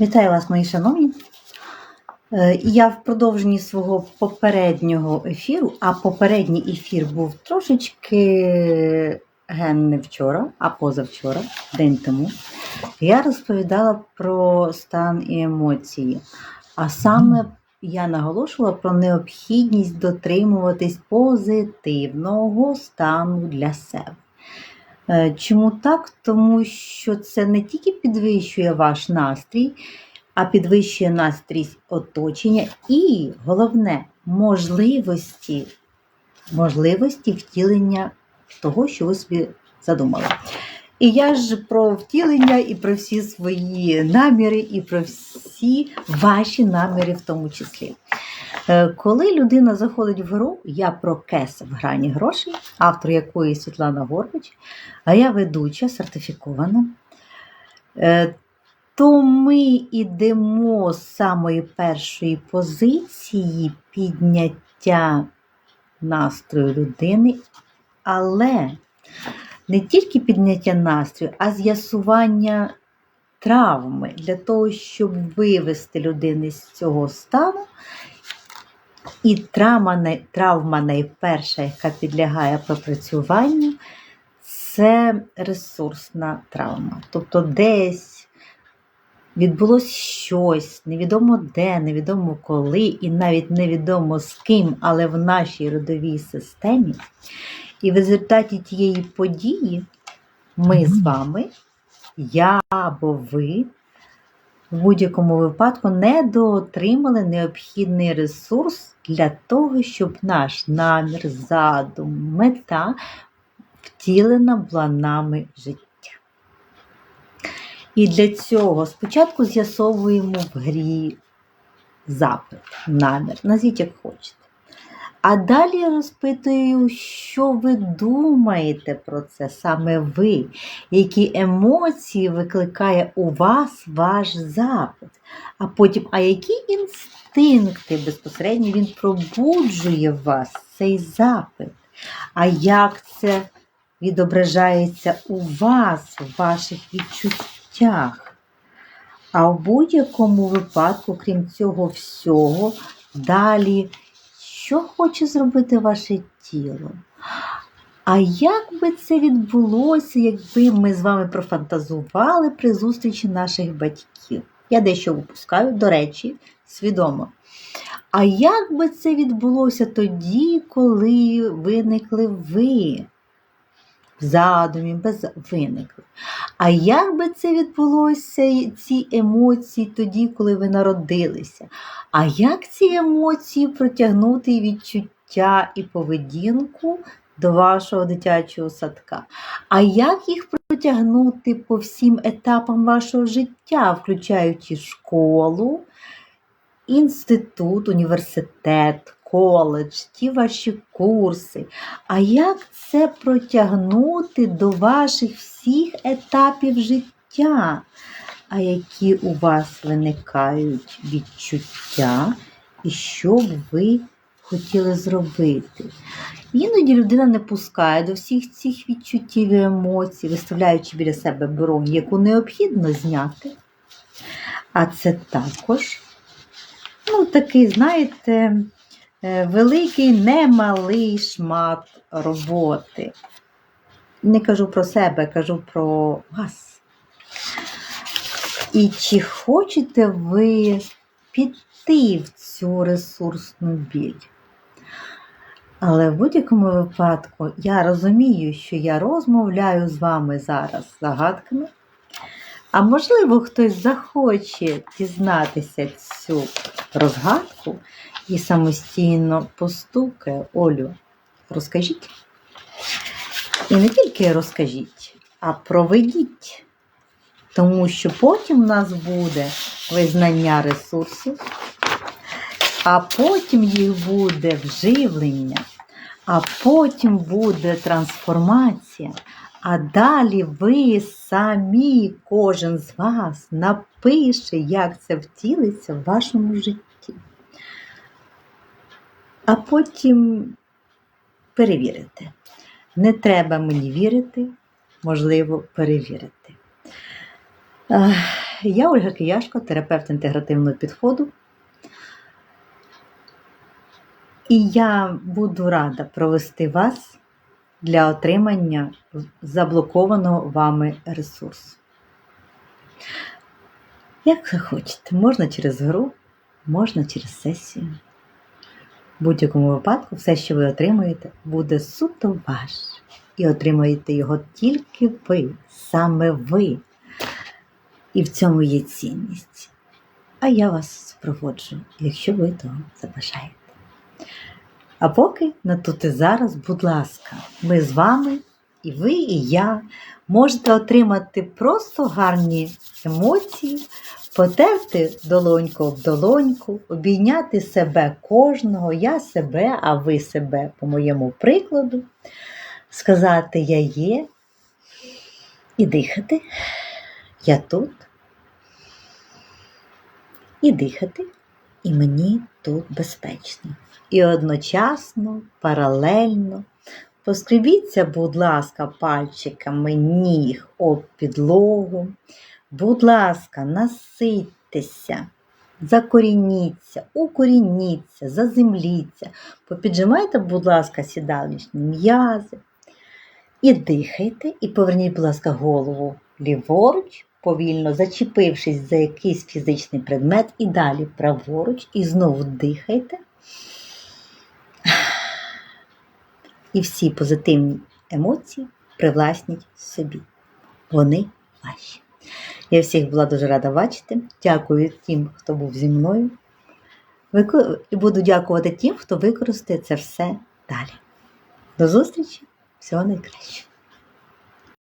Вітаю вас, мої шановні. Е, Я в продовженні свого попереднього ефіру, а попередній ефір був трошечки ген не вчора, а позавчора, день тому. Я розповідала про стан і емоції. А саме я наголошувала про необхідність дотримуватись позитивного стану для себе. Е, Чому так? Тому що це не тільки підвищує ваш настрій, а підвищує настрій оточення і, головне, можливості, можливості втілення того, що ви собі задумали. І я ж про втілення, і про всі свої наміри, і про всі ваші наміри в тому числі. Е, Коли людина заходить в гру, я про кес в грані грошей, автор якої Світлана Горбич, а я ведуча, сертифікована, е, то ми йдемо з самої першої позиції підняття настрою людини, але не тільки підняття настрою, а з'ясування травми для того, щоб вивести людину з цього стану. І травма, травма найперша, яка підлягає пропрацюванню, це ресурсна травма. Тобто десь відбулось щось, невідомо де, невідомо коли, і навіть невідомо з ким, але в нашій родовій системі. І в результаті тієї події ми з вами, я або ви, в будь-якому випадку недоотримали необхідний ресурс для того, щоб наш намір, задум, мета втілена була нами життя. І для цього спочатку з'ясовуємо в грі запит, намір, назвіть як хочете. А далі розпитую, що ви думаєте про це саме ви, які емоції викликає у вас ваш запит, а потім, а які інстинкти безпосередньо він пробуджує в вас цей запит, а як це відображається у вас, в ваших відчуттях. А в будь-якому випадку, крім цього всього, далі що хоче зробити ваше тіло? А як би це відбулося, якби ми з вами профантазували при зустрічі наших батьків? Я дещо випускаю, до речі, свідомо. А як би це відбулося тоді, коли виникли ви? В задумі, без виникли. А як би це відбулося, ці емоції тоді, коли ви народилися? А як ці емоції протягнути і відчуття і поведінку до вашого дитячого садка? А як їх протягнути по всім етапам вашого життя, включаючи школу, інститут, університет, коледж, ті ваші курси? А як це протягнути до ваших всіх етапів життя? а які у вас виникають відчуття, і що б ви хотіли зробити. Іноді людина не пускає до всіх цих відчуттів і емоцій, виставляючи біля себе бронь, яку необхідно зняти. А це також, ну, такий, знаєте, великий, немалий шмат роботи. Не кажу про себе, кажу про вас. І чи хочете ви піти в цю ресурсну біль? Але в будь-якому випадку я розумію, що я розмовляю з вами зараз загадками. А можливо, хтось захоче дізнатися цю розгадку і самостійно постукає. Олю, розкажіть. І не тільки розкажіть, а проведіть. Тому що потім у нас буде визнання ресурсів, а потім їх буде вживлення, а потім буде трансформація. А далі ви самі, кожен з вас, напише, як це втілиться в вашому житті. А потім перевірите. Не треба мені вірити, можливо, перевірити. Я Ольга Кияшко, терапевт інтегративного підходу. І я буду рада провести вас для отримання заблокованого вами ресурсу. Як ви хочете, можна через гру, можна через сесію. В будь-якому випадку, все, що ви отримаєте, буде суто ваше. І отримаєте його тільки ви, саме ви. І в цьому є цінність. А я вас супроводжу, якщо ви того забажаєте. А поки на тут і зараз, будь ласка, ми з вами, і ви, і я можете отримати просто гарні емоції, потерти долоньку об долоньку, обійняти себе кожного, я себе, а ви себе по моєму прикладу, сказати Я є і дихати. Я тут. І дихати, і мені тут безпечно. І одночасно, паралельно, поскребіться, будь ласка, пальчиками ніг об підлогу. Будь ласка, наситтеся, закорініться, укорініться, заземліться, попіджимайте, будь ласка, сідалищні м'язи. І дихайте, і поверніть, будь ласка, голову ліворуч, повільно зачепившись за якийсь фізичний предмет, і далі праворуч, і знову дихайте. І всі позитивні емоції привласніть собі. Вони ваші. Я всіх була дуже рада бачити. Дякую тим, хто був зі мною. І буду дякувати тим, хто використає це все далі. До зустрічі! Всього найкращого!